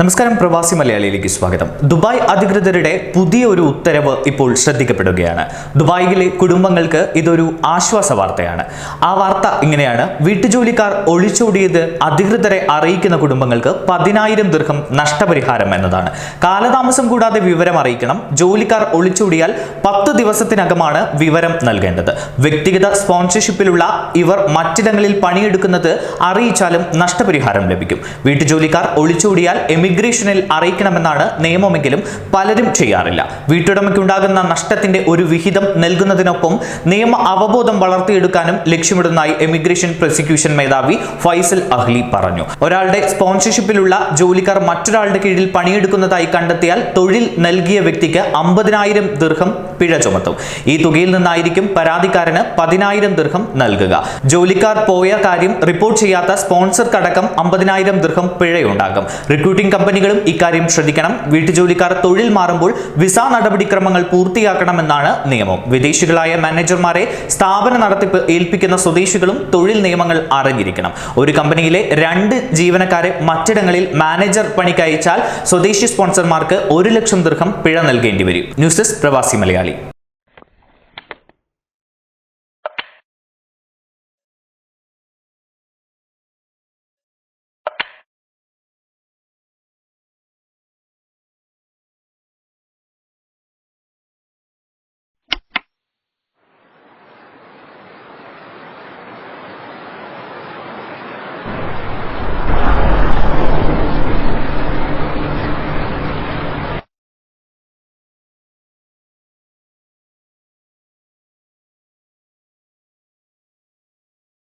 നമസ്കാരം പ്രവാസി മലയാളിയിലേക്ക് സ്വാഗതം. ദുബായ് അധികൃതരുടെ പുതിയ ഒരു ഉത്തരവ് ഇപ്പോൾ ശ്രദ്ധിക്കപ്പെടുകയാണ്. ദുബായിലെ കുടുംബങ്ങൾക്ക് ഇതൊരു ആശ്വാസ വാർത്തയാണ്. ആ വാർത്ത ഇങ്ങനെയാണ്. വീട്ടുജോലിക്കാർ ഒളിച്ചോടിയത് അധികൃതരെ അറിയിക്കുന്ന കുടുംബങ്ങൾക്ക് പതിനായിരം ദീർഘം നഷ്ടപരിഹാരം എന്നതാണ്. കാലതാമസം കൂടാതെ വിവരം അറിയിക്കണം. ജോലിക്കാർ ഒളിച്ചോടിയാൽ പത്ത് ദിവസത്തിനകമാണ് വിവരം നൽകേണ്ടത്. വ്യക്തിഗത സ്പോൺസർഷിപ്പിലുള്ള ഇവർ മറ്റിടങ്ങളിൽ പണിയെടുക്കുന്നത് അറിയിച്ചാലും നഷ്ടപരിഹാരം ലഭിക്കും. വീട്ടുജോലിക്കാർ ഒളിച്ചോടിയാൽ എമിഗ്രേഷനിൽ അറിയിക്കണമെന്നാണ് നിയമമെങ്കിലും പലരും ചെയ്യാറില്ല. വീട്ടുടമയ്ക്കുണ്ടാകുന്ന നഷ്ടത്തിന്റെ ഒരു വിഹിതം നൽകുന്നതിനൊപ്പം നിയമ അവബോധം വളർത്തിയെടുക്കാനും ലക്ഷ്യമിടുന്നതായി എമിഗ്രേഷൻ പ്രോസിക്യൂഷൻ മേധാവി ഫൈസൽ അഹ്ലി പറഞ്ഞു. ഒരാളുടെ സ്പോൺസർഷിപ്പിലുള്ള ജോലിക്കാർ മറ്റൊരാളുടെ കീഴിൽ പണിയെടുക്കുന്നതായി കണ്ടെത്തിയാൽ തൊഴിൽ നൽകിയ വ്യക്തിക്ക് അമ്പതിനായിരം ദീർഘം പിഴ ചുമത്തും. ഈ തുകയിൽ നിന്നായിരിക്കും പരാതിക്കാരന് പതിനായിരം ദീർഘം നൽകുക. ജോലിക്കാർ പോയ കാര്യം റിപ്പോർട്ട് ചെയ്യാത്ത സ്പോൺസർക്കടക്കം അമ്പതിനായിരം ദീർഘം പിഴയുണ്ടാകും. റിക്രൂട്ടിംഗ് കമ്പനികളും ഇക്കാര്യം ശ്രദ്ധിക്കണം. വീട്ടുജോലിക്കാർ തൊഴിൽ മാറുമ്പോൾ വിസ നടപടിക്രമങ്ങൾ പൂർത്തിയാക്കണമെന്നാണ് നിയമം. വിദേശികളായ മാനേജർമാരെ സ്ഥാപന നടത്തിപ്പ് ഏൽപ്പിക്കുന്ന സ്വദേശികളും തൊഴിൽ നിയമങ്ങൾ അറിഞ്ഞിരിക്കണം. ഒരു കമ്പനിയിലെ രണ്ട് ജീവനക്കാരെ മറ്റിടങ്ങളിൽ മാനേജർ പണിക്കയച്ചാൽ സ്വദേശി സ്പോൺസർമാർക്ക് ഒരു ലക്ഷം ദീർഘം പിഴ നൽകേണ്ടി വരും. ന്യൂസ് ഡെസ്ക് പ്രവാസി മലയാളി.